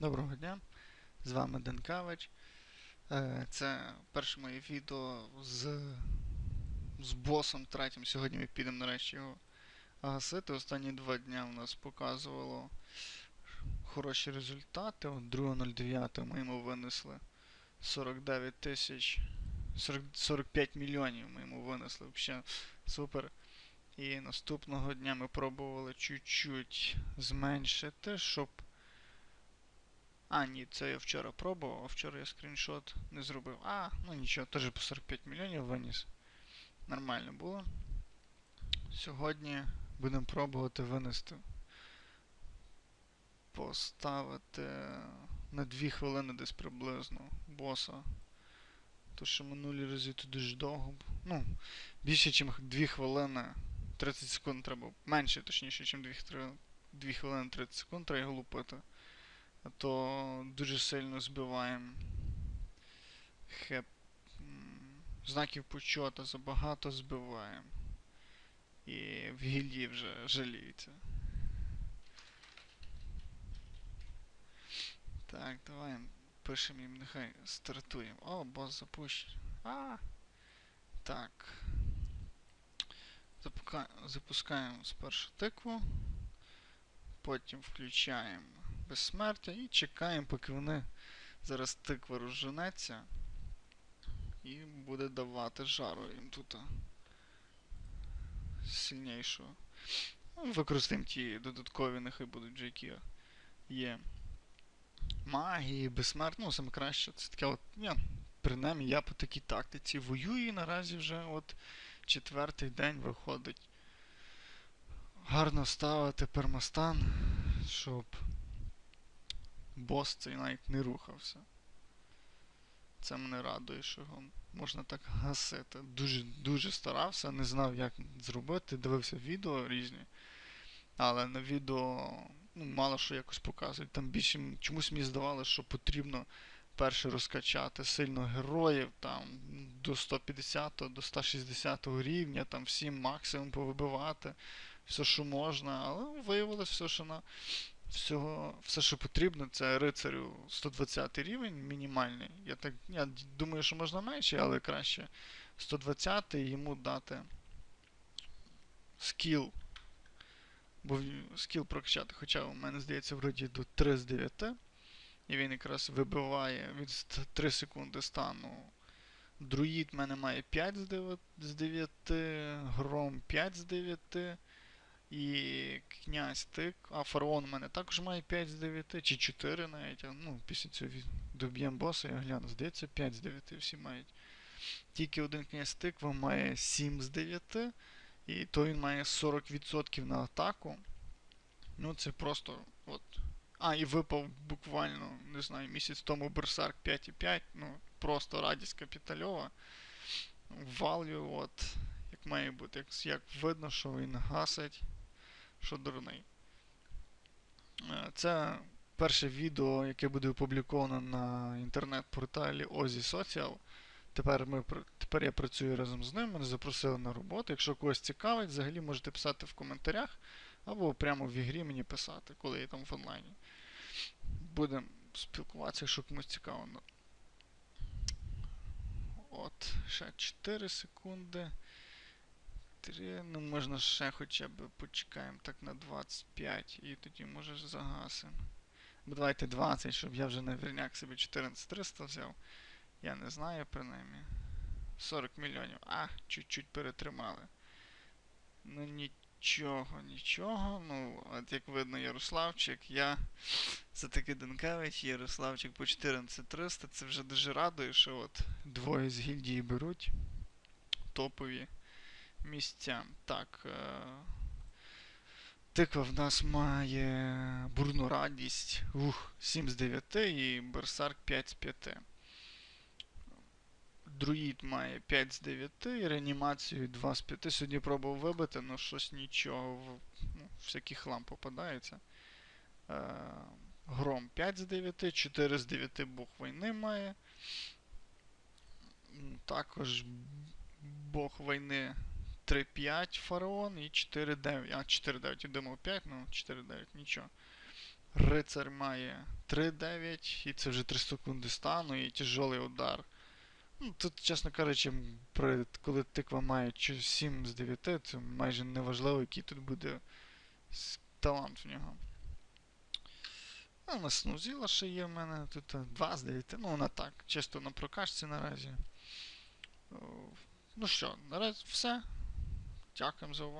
Доброго дня, з вами Денкавич. Е, Це перше моє відео з, з босом третім. Сьогодні ми підемо нарешті його гасити. Останні два дня у нас показувало хороші результати. От 2.09 ми йому винесли 49 тисяч 45 мільйонів ми йому винесли. Взагалі супер. І наступного дня ми пробували чуть-чуть зменшити, щоб а, ні, це я вчора пробував, а вчора я скріншот не зробив. А, ну нічого, теж по 45 мільйонів виніс. Нормально було. Сьогодні будемо пробувати винести. Поставити на 2 хвилини десь приблизно боса. То що минулі рази то дуже довго. Ну, більше, ніж 2 хвилини 30 секунд треба. Менше, точніше, ніж 2, 2 хвилини 30 секунд треба його лупити то дуже сильно збиваємо хеп... знаків почота забагато збиваємо. І в гільдії вже жаліються. Так, давай пишемо їм, нехай стартуємо. О, бос запущений. А! Так. Запускаємо спершу тикву. Потім включаємо безсмертя і чекаємо, поки вони зараз тиква розженеться і буде давати жару їм тут. Сильнішого. Ну, Використаємо ті додаткові, нехай будуть вже які є. Магії, безсмерть, ну саме краще. Це таке от. Я, принаймні я по такій тактиці воюю і наразі вже от четвертий день виходить. Гарно ставити пермостан, щоб бос цей навіть не рухався. Це мене радує, що його можна так гасити. Дуже дуже старався, не знав, як зробити, дивився відео різні. Але на відео ну, мало що якось показують. Там більше чомусь мені здавалося, що потрібно перше розкачати сильно героїв там до 150 до 160 рівня, там всім максимум повибивати, все, що можна, але виявилось все, що на всього, все, що потрібно, це рицарю 120 рівень мінімальний. Я так я думаю, що можна менше, але краще 120 і йому дати скіл. Бо скіл прокачати, хоча у мене здається вроді до 3 з 9. І він якраз вибиває від 3 секунди стану. Друїд в мене має 5 з 9 гром 5 з 9. І князь тик, а фараон у мене також має 5 з 9, чи 4 навіть. Ну, після цього доб'ємо боса, я гляну, здається, 5 з 9 всі мають. Тільки один князь тиква має 7 з 9, і то він має 40% на атаку. Ну, це просто от. А, і випав буквально, не знаю, місяць тому Берсарк 5,5, ну, просто радість капітальова. Валю, от, як має бути, як, як видно, що він гасить що дурний. Е, Це перше відео, яке буде опубліковано на інтернет-порталі Ozzy Social. Тепер, ми, тепер я працюю разом з ним, мене запросили на роботу. Якщо когось цікавить, взагалі можете писати в коментарях або прямо в ігрі мені писати, коли я там в онлайні. Будемо спілкуватися, якщо комусь цікаво. От, ще 4 секунди. 3, ну можна ще хоча б почекаємо так на 25 і тоді може ж загасимо. Бо давайте 20, щоб я вже на вірняк собі 14300 взяв. Я не знаю принаймні. 40 мільйонів. А, чуть-чуть перетримали. Ну нічого, нічого. Ну, от як видно, Ярославчик, я все-таки Денкевич, Ярославчик по 14300. Це вже дуже радує, що от двоє з гільдії беруть топові місця. Так. Е... Тиква в нас має бурну радість. Ух, 7 з 9 і Берсарк 5 з 5. Друїд має 5 з 9 і реанімацію 2 з 5. Сьогодні пробував вибити, але щось нічого. Ну, всякий хлам попадається. Е... Гром 5 з 9, 4 з 9 Бог війни має. Також Бог війни 3-5 фараон і 4-9. А, 4-9, я думав 5, ну 4-9, нічого. Рицар має 3-9, і це вже 3 секунди стану і тяжелий удар. Ну, тут, чесно кажучи, при, коли тиква має 7 з 9, це майже неважливо, який тут буде талант в нього. А снузіла ще є в мене тут 2 з 9. Ну, вона так, чисто на прокачці наразі. Ну що, наразі все. Tja, komm so.